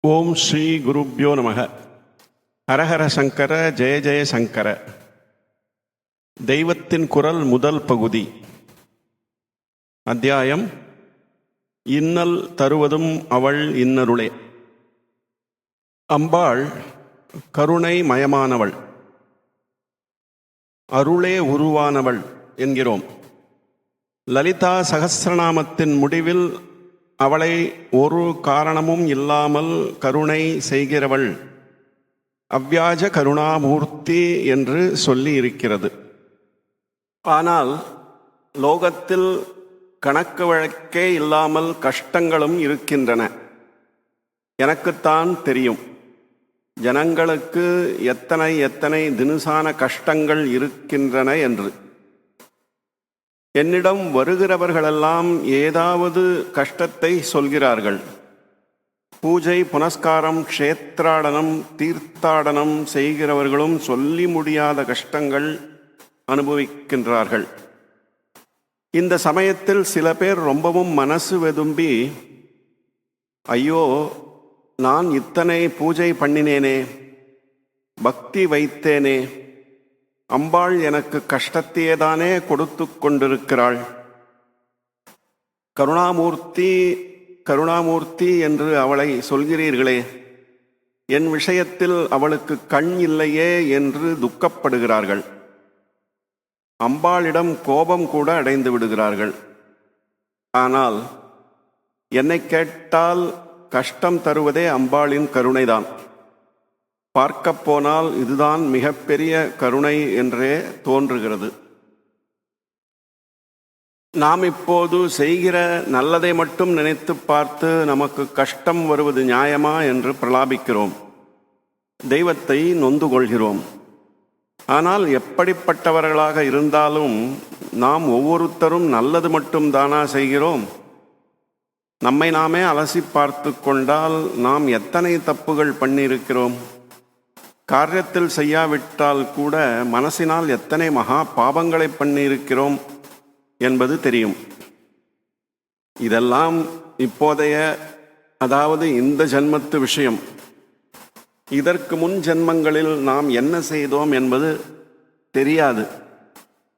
ஓம் ஸ்ரீ குருப்யோ நமக. ஹரஹர சங்கர ஜெய ஜெய சங்கர. தெய்வத்தின் குரல் முதல் பகுதி. அத்தியாயம் இன்னல் தருவதும் அவள் இன்னருளே. அம்பாள் கருணை மயமானவள். அருளே உருவானவள் என்கிறோம். லலிதா சகசிரநாமத்தின் முடிவில் அவளை ஒரு காரணமும் இல்லாமல் கருணை செய்கிறவள். அவ்வியாஜ கருணாமூர்த்தி என்று சொல்லி இருக்கிறது ஆனால் லோகத்தில் கணக்கு வழக்கே இல்லாமல் கஷ்டங்களும் இருக்கின்றன. எனக்குத்தான் தெரியும். ஜனங்களுக்கு எத்தனை எத்தனை தினுசான கஷ்டங்கள் இருக்கின்றன என்று. என்னிடம் வருகிறவர்களெல்லாம் ஏதாவது கஷ்டத்தை சொல்கிறார்கள். பூஜை புனஸ்காரம் க்ஷேத்ராடனம் தீர்த்தாடனம் செய்கிறவர்களும் சொல்லி முடியாத கஷ்டங்கள் அனுபவிக்கின்றார்கள். இந்த சமயத்தில் சில பேர் ரொம்பவும் மனசு வெதும்பி ஐயோ நான் இத்தனை பூஜை பண்ணினேனே பக்தி வைத்தேனே அம்பாள் எனக்கு கஷ்டத்தையேதானே கொடுத்து கொண்டிருக்கிறாள். கருணாமூர்த்தி கருணாமூர்த்தி என்று அவளை சொல்கிறீர்களே. என் விஷயத்தில் அவளுக்கு கண் இல்லையே என்று துக்கப்படுகிறார்கள். அம்பாளிடம் கோபம் கூட அடைந்து விடுகிறார்கள். ஆனால் என்னை கேட்டால் கஷ்டம் தருவதே அம்பாளின் கருணைதான். பார்க்கப் போனால் இதுதான் மிகப்பெரிய கருணை என்றே தோன்றுகிறது. நாம் இப்போது செய்கிற நல்லதை மட்டும் நினைத்து பார்த்து நமக்கு கஷ்டம் வருவது நியாயமா என்று பிரலாபிக்கிறோம். தெய்வத்தை நொந்து கொள்கிறோம். ஆனால் எப்படிப்பட்டவர்களாக இருந்தாலும் நாம் ஒவ்வொருத்தரும் நல்லது மட்டும் தானா செய்கிறோம். நம்மை நாமே அலசி பார்த்து கொண்டால் நாம் எத்தனை தப்புகள் பண்ணியிருக்கிறோம்? காரியத்தில் செய்யாவிட்டால் கூட மனசினால் எத்தனை மகா பாவங்களை பண்ணியிருக்கிறோம் என்பது தெரியும். இதெல்லாம் இப்போதைய அதாவது இந்த ஜென்மத்து விஷயம். இதற்கு முன் ஜென்மங்களில் நாம் என்ன செய்தோம் என்பது தெரியாது.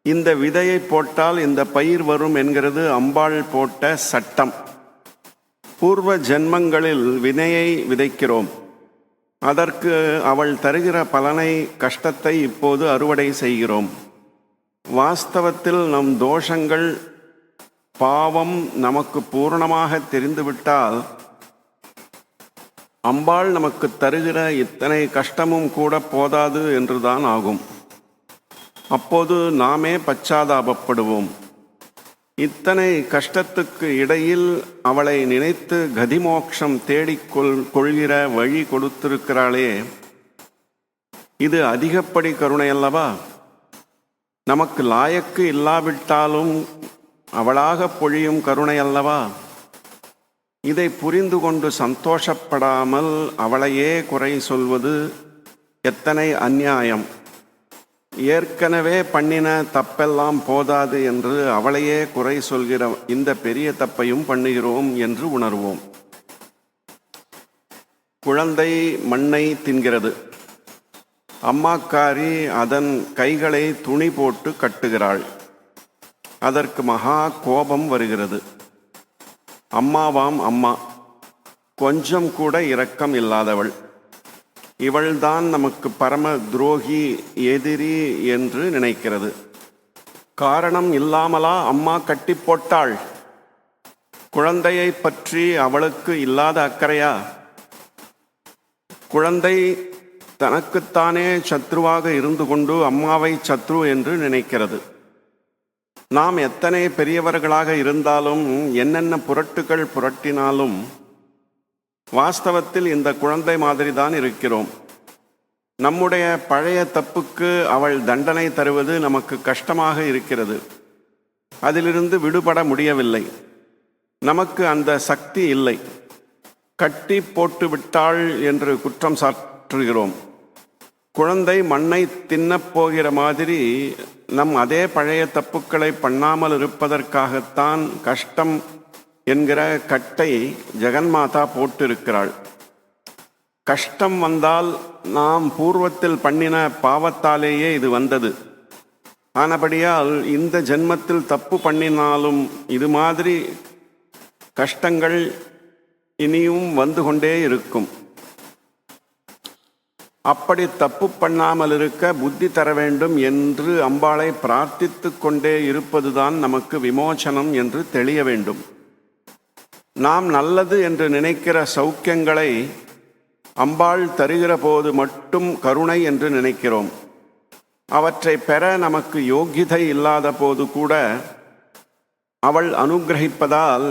இந்த விதையை போட்டால் இந்த பயிர் வரும் என்கிறது அம்பாள் போட்ட சட்டம். பூர்வ ஜென்மங்களில் வினையை விதைக்கிறோம். அதற்கு அவள் தருகிற பலனை கஷ்டத்தை இப்போது அறுவடை செய்கிறோம். வாஸ்தவத்தில் நம் தோஷங்கள் பாவம் நமக்கு பூர்ணமாக தெரிந்துவிட்டால் அம்பாள் நமக்கு தருகிற இத்தனை கஷ்டமும் கூட போதாது என்றுதான் ஆகும். அப்போது நாமே பச்சாதாபப்படுவோம். இத்தனை கஷ்டத்துக்கு இடையில் அவளை நினைத்து கதிமோக்ஷம் தேடிக்கொள் கொள்கிற வழி கொடுத்திருக்கிறாளே. இது அதிகப்படி கருணை அல்லவா நமக்கு லாயக்கு இல்லாவிட்டாலும் அவளாக பொழியும் கருணை அல்லவா இதை புரிந்து கொண்டு சந்தோஷப்படாமல் அவளையே குறை சொல்வது எத்தனை அந்நியாயம். ஏற்கனவே பண்ணின தப்பெல்லாம் போதாது என்று அவளையே குறை சொல்கிற இந்த பெரிய தப்பையும் பண்ணுகிறோம் என்று உணர்வோம். குழந்தை மண்ணை தின்கிறது. அம்மாக்காரி அதன் கைகளை துணி போட்டு கட்டுகிறாள். அதற்கு மகா கோபம் வருகிறது. அம்மாவாம் அம்மா. கொஞ்சம் கூட இரக்கம் இல்லாதவள். இவள்தான் நமக்கு பரம துரோகி எதிரி என்று நினைக்கிறது. காரணம் இல்லாமலா அம்மா கட்டி போட்டாள்? குழந்தையை பற்றி அவளுக்கு இல்லாத அக்கறையா? குழந்தை தனக்குத்தானே சத்ருவாக இருந்து கொண்டு அம்மாவை சத்ரு என்று நினைக்கிறது. நாம் எத்தனை பெரியவர்களாக இருந்தாலும் என்னென்ன புரட்டுகள் புரட்டினாலும் வாஸ்தவத்தில் இந்த குழந்தை மாதிரி தான் இருக்கிறோம். நம்முடைய பழைய தப்புக்கு அவள் தண்டனை தருவது நமக்கு கஷ்டமாக இருக்கிறது. அதிலிருந்து விடுபட முடியவில்லை. நமக்கு அந்த சக்தி இல்லை. கட்டி போட்டு விட்டாள் என்று குற்றம் சாற்றுகிறோம். குழந்தை மண்ணை தின்னப் போகிற மாதிரி நம் அதே பழைய தப்புக்களை பண்ணாமல் இருப்பதற்காகத்தான் கஷ்டம் என்கிற கட்டை ஜெகன்மாதா போட்டிருக்கிறாள். கஷ்டம் வந்தால் நாம் பூர்வத்தில் பண்ணின பாவத்தாலேயே இது வந்தது. ஆனபடியால் இந்த ஜென்மத்தில் தப்பு பண்ணினாலும் இது மாதிரி கஷ்டங்கள் இனியும் வந்து கொண்டே இருக்கும். அப்படி தப்பு பண்ணாமல் இருக்க புத்தி தர வேண்டும் என்று அம்பாளை பிரார்த்தித்து கொண்டே இருப்பதுதான் நமக்கு விமோசனம் என்று தெளிய வேண்டும். நாம் நல்லது என்று நினைக்கிற சௌக்கியங்களை அம்பாள் தருகிற போது மட்டும் கருணை என்று நினைக்கிறோம். அவற்றை பெற நமக்கு யோகிதை இல்லாத போது கூட அவள் அனுகிரகிப்பதால்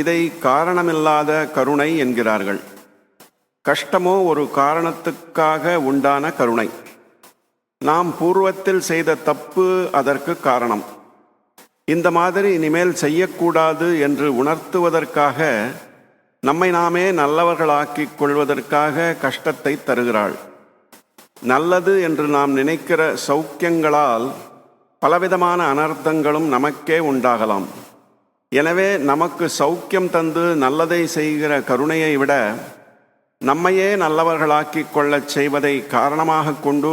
இதை காரணமில்லாத கருணை என்கிறார்கள். கஷ்டமோ ஒரு காரணத்துக்காக உண்டான கருணை. நாம் பூர்வத்தில் செய்த தப்பு அதற்கு காரணம். இந்த மாதிரி இனிமேல் செய்யக்கூடாது என்று உணர்த்துவதற்காக நம்மை நாமே நல்லவர்களாக்கிக் கொள்வதற்காக கஷ்டத்தை தருகிறாள். நல்லது என்று நாம் நினைக்கிற சௌக்கியங்களால் பலவிதமான அனர்த்தங்களும் நமக்கே உண்டாகலாம். எனவே நமக்கு சௌக்கியம் தந்து நல்லதை செய்கிற கருணையை விட நம்மையே நல்லவர்களாக்கிக் கொள்ளச் செய்வதை காரணமாக கொண்டு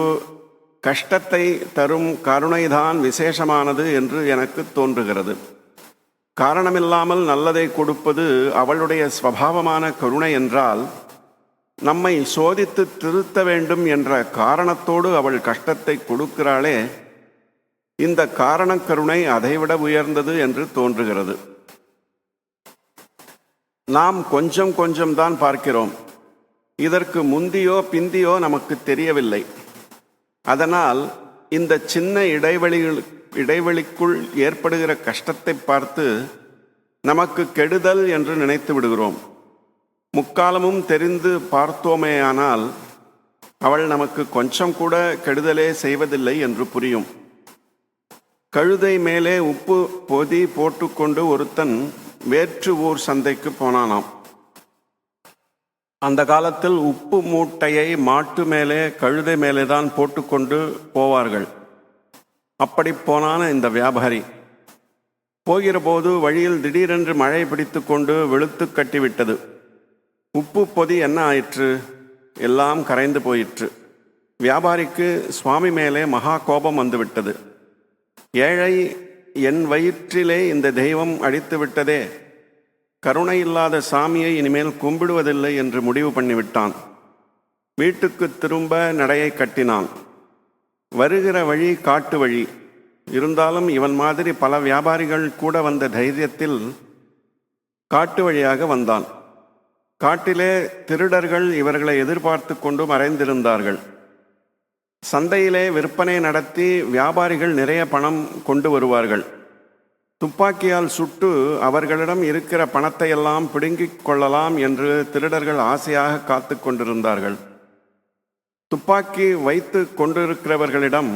கஷ்டத்தை தரும் கருணைதான் விசேஷமானது என்று எனக்கு தோன்றுகிறது. காரணமில்லாமல் நல்லதை கொடுப்பது அவளுடைய ஸ்வபாவமான கருணை என்றால் நம்மை சோதித்து திருத்த வேண்டும் என்ற காரணத்தோடு அவள் கஷ்டத்தை கொடுக்கிறாளே இந்த காரணக் கருணை அதைவிட உயர்ந்தது என்று தோன்றுகிறது. நாம் கொஞ்சம் கொஞ்சம்தான் பார்க்கிறோம். இதற்கு முந்தியோ பிந்தியோ நமக்கு தெரியவில்லை. அதனால் இந்த சின்ன இடைவெளிகள் இடைவெளிக்குள் ஏற்படுகிற கஷ்டத்தை பார்த்து நமக்கு கெடுதல் என்று நினைத்து விடுகிறோம். முக்காலமும் தெரிந்து பார்த்தோமேயானால் அவள் நமக்கு கொஞ்சம் கூட கெடுதலே செய்வதில்லை என்று புரியும். கழுதை மேலே உப்பு பொதி போட்டுக்கொண்டு ஒருத்தன் வேற்று ஊர் சந்தைக்கு போனானாம். அந்த காலத்தில் உப்பு மூட்டையை மாட்டு மேலே கழுதை மேலே தான் போட்டுக்கொண்டு போவார்கள். அப்படி போனான இந்த வியாபாரி போகிற போது வழியில் திடீரென்று மழை பிடித்து கொண்டு வெளுத்து கட்டிவிட்டது. உப்பு பொதி என்ன ஆயிற்று? எல்லாம் கரைந்து போயிற்று. வியாபாரிக்கு சுவாமி மேலே மகா கோபம் வந்துவிட்டது. ஏழை என் வயிற்றிலே இந்த தெய்வம் அடித்து விட்டதே கருணை இல்லாத சாமியை இனிமேல் கும்பிடுவதில்லை என்று முடிவு பண்ணிவிட்டான். வீட்டுக்கு திரும்ப நடையை கட்டினான். வருகிற வழி காட்டு வழி. இருந்தாலும் இவன் மாதிரி பல வியாபாரிகள் கூட வந்த தைரியத்தில் காட்டு வழியாக வந்தான். காட்டிலே திருடர்கள் இவர்களை எதிர்பார்த்து கொண்டு மறைந்திருந்தார்கள். சந்தையிலே விற்பனை நடத்தி வியாபாரிகள் நிறைய பணம் கொண்டு வருவார்கள். துப்பாக்கியால் சுட்டு அவர்களிடம் இருக்கிற பணத்தை எல்லாம் பிடுங்கிக் கொள்ளலாம் என்று திருடர்கள் ஆசையாக காத்து கொண்டிருந்தார்கள். துப்பாக்கி வைத்து கொண்டிருக்கிறவர்களிடம்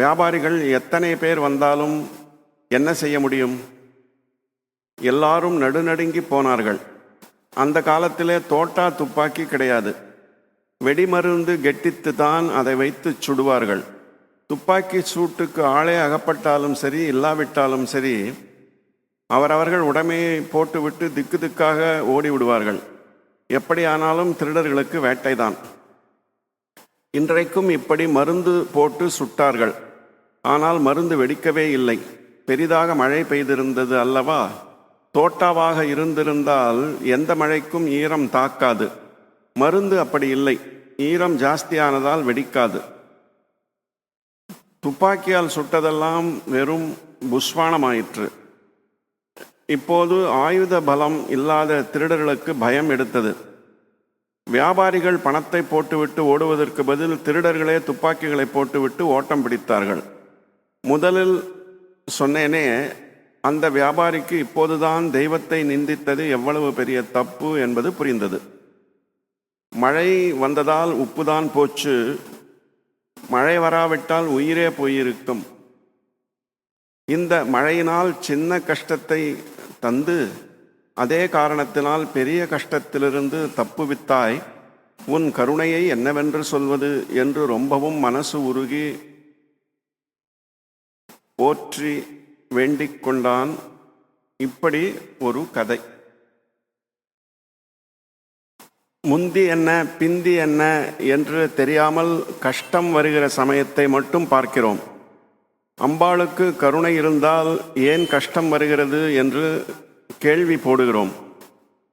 வியாபாரிகள் எத்தனை பேர் வந்தாலும் என்ன செய்ய முடியும்? எல்லாரும் நடுநடுங்கி போனார்கள். அந்த காலத்திலே தோட்டா துப்பாக்கி கிடையாது. வெடிமருந்து கெட்டித்து தான் அதை வைத்து சுடுவார்கள். துப்பாக்கி சூட்டுக்கு ஆளே அகப்பட்டாலும் சரி இல்லாவிட்டாலும் சரி அவரவர்கள் உடமையை போட்டுவிட்டு திக்கு திக்காக ஓடி விடுவார்கள் எப்படியானாலும் திருடர்களுக்கு வேட்டைதான். இன்றைக்கும் இப்படி மருந்து போட்டு சுட்டார்கள். ஆனால் மருந்து வெடிக்கவே இல்லை. பெரிதாக மழை பெய்திருந்தது அல்லவா? தோட்டாவாக இருந்திருந்தால் எந்த மழைக்கும் ஈரம் தாக்காது. மருந்து அப்படி இல்லை. ஈரம் ஜாஸ்தியானதால் வெடிக்காது. துப்பாக்கியால் சுட்டதெல்லாம் வெறும் புஷ்வானமாயிற்று. இப்போது ஆயுத பலம் இல்லாத திருடர்களுக்கு பயம் எடுத்தது. வியாபாரிகள் பணத்தை போட்டுவிட்டு ஓடுவதற்கு பதில் திருடர்களே துப்பாக்கிகளை போட்டுவிட்டு ஓட்டம் பிடித்தார்கள். முதலில் சொன்னேனே அந்த வியாபாரிக்கு இப்போதுதான் தெய்வத்தை நிந்தித்தது எவ்வளவு பெரிய தப்பு என்பது புரிந்தது. மழை வந்ததால் உப்புதான் போச்சு. மழை வராவிட்டால் உயிரே போயிருக்கும். இந்த மழையினால் சின்ன கஷ்டத்தை தந்து அதே காரணத்தினால் பெரிய கஷ்டத்திலிருந்து தப்புவித்தாய் உன் கருணையை என்னவென்று சொல்வது என்று ரொம்பவும் மனசு உருகி போற்றி வேண்டிக் கொண்டான். இப்படி ஒரு கதை. முந்தி என்ன பிந்தி என்ன என்று தெரியாமல் கஷ்டம் வருகிற சமயத்தை மட்டும் பார்க்கிறோம். அம்பாளுக்கு கருணை இருந்தால் ஏன் கஷ்டம் வருகிறது என்று கேள்வி போடுகிறோம்.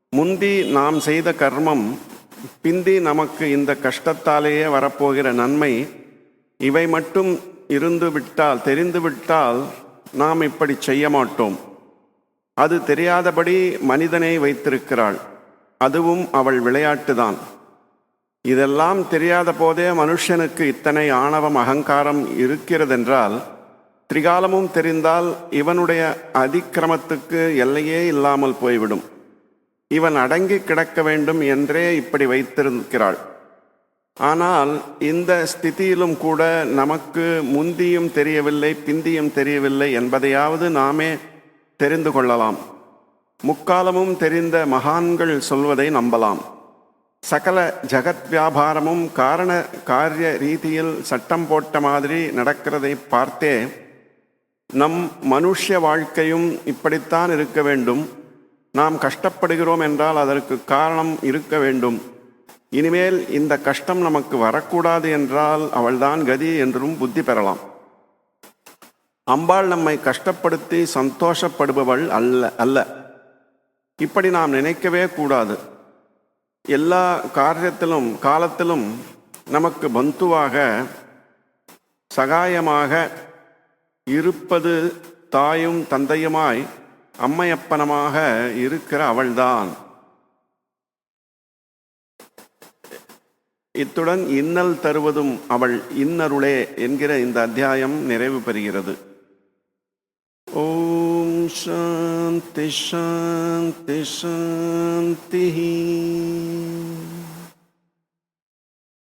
முந்தி நாம் செய்த கர்மம் பிந்தி நமக்கு இந்த கஷ்டத்தாலேயே வரப்போகிற நன்மை இவை மட்டும் இருந்து விட்டால் தெரிந்து விட்டால் நாம் இப்படி செய்ய மாட்டோம். அது தெரியாதபடி மனிதனை வைத்திருக்கிறாள். அதுவும் அவள் விளையாட்டுதான். இதெல்லாம் தெரியாத போதே மனுஷனுக்கு இத்தனை ஆணவம் அகங்காரம் இருக்கிறதென்றால் திரிகாலமும் தெரிந்தால் இவனுடைய அதிக்கிரமத்துக்கு எல்லையே இல்லாமல் போய்விடும் இவன் அடங்கி கிடக்க வேண்டும் என்றே இப்படி வைத்திருக்கிறாள் ஆனால் இந்த ஸ்திதியிலும் கூட நமக்கு முந்தியும் தெரியவில்லை பிந்தியும் தெரியவில்லை என்பதையாவது நாமே தெரிந்து கொள்ளலாம் முக்காலமும் தெரிந்த மகான்கள் சொல்வதை நம்பலாம். சகல ஜகத் வியாபாரமும் காரண காரிய ரீதியில் சட்டம் போட்ட மாதிரி நடக்கிறதை பார்த்தே நம் மனுஷ வாழ்க்கையும் இப்படித்தான் இருக்க வேண்டும். நாம் கஷ்டப்படுகிறோம் என்றால் அதற்கு காரணம் இருக்க வேண்டும். இனிமேல் இந்த கஷ்டம் நமக்கு வரக்கூடாது என்றால் அவள்தான் கதி என்றும் புத்தி பெறலாம். அம்பாள் நம்மை கஷ்டப்படுத்தி சந்தோஷப்படுபவள் அல்ல அல்ல. இப்படி நாம் நினைக்கவே கூடாது. எல்லா காரியத்திலும் காலத்திலும் நமக்கு பந்துவாக சகாயமாக இருப்பது தாயும் தந்தையுமாய் அம்மையப்பனமாக இருக்கிற அவள்தான். இத்துடன் இன்னல் தருவதும் அவள் இன்னருளே என்கிற இந்த அத்தியாயம் நிறைவு பெறுகிறது. ஓம் சாந்தி சாந்தி சாந்தி